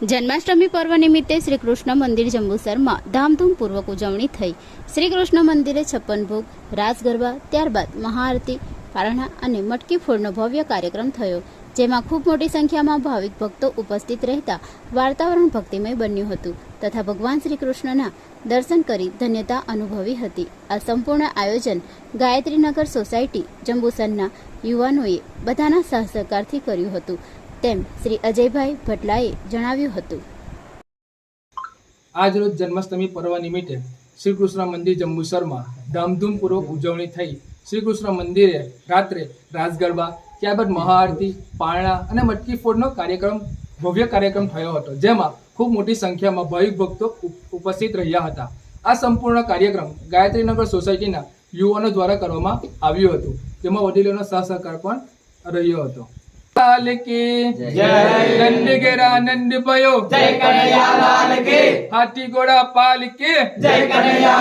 જન્માષ્ટમી પર્વ નિમિત્તે શ્રી કૃષ્ણ મંદિર જંબુસરમાં ધામધૂમપૂર્વક ઉજવણી થઈ. શ્રી કૃષ્ણ મંદિરે છપ્પન ભોગ રાસ ગરબા ત્યારબાદ મહાઆરતી, પારણા અને મટકી ફોડનો ભવ્ય કાર્યક્રમ થયો, જેમાં ખૂબ મોટી સંખ્યામાં ભાવિક ભક્તો ઉપસ્થિત રહેતા વાતાવરણ ભક્તિમય બન્યું હતું તથા ભગવાન શ્રી કૃષ્ણના દર્શન કરી ધન્યતા અનુભવી હતી. આ સંપૂર્ણ આયોજન ગાયત્રીનગર સોસાયટી જંબુસરના યુવાનોએ બધાના સહસહકારથી કર્યું હતું. તેમ શ્રી અજયભાઈ ભટલાએ જણાવ્યું હતું. આજ રોજ જન્માષ્ટમી પર્વ નિમિત્તે શ્રી કૃષ્ણ મંદિર જંબુસરમાં ધામધૂમપૂર્વક ઉજવણી થઈ. શ્રી કૃષ્ણ મંદિરે રાત્રે રાસ ગરબા ત્યારબાદ મહાઆરતી, પારણા અને મટકી ફોડનો કાર્યક્રમ, ભવ્ય કાર્યક્રમ થયો હતો, જેમાં ખૂબ મોટી સંખ્યામાં ભાવિક ભક્તો ઉપ- ઉપસ્થિત રહ્યા હતા. આ સંપૂર્ણ કાર્યક્રમ ગાયત્રીનગર સોસાયટીના યુવાનો દ્વારા કરવામાં આવ્યું હતું. જેમાં વડીલોનો સહસહકાર પણ રહ્યો હતો. लाल की जय नंदी गेरा नंदी भयो जय कन्हैया लाल की हाथी घोड़ा पाल की जय कन्हैया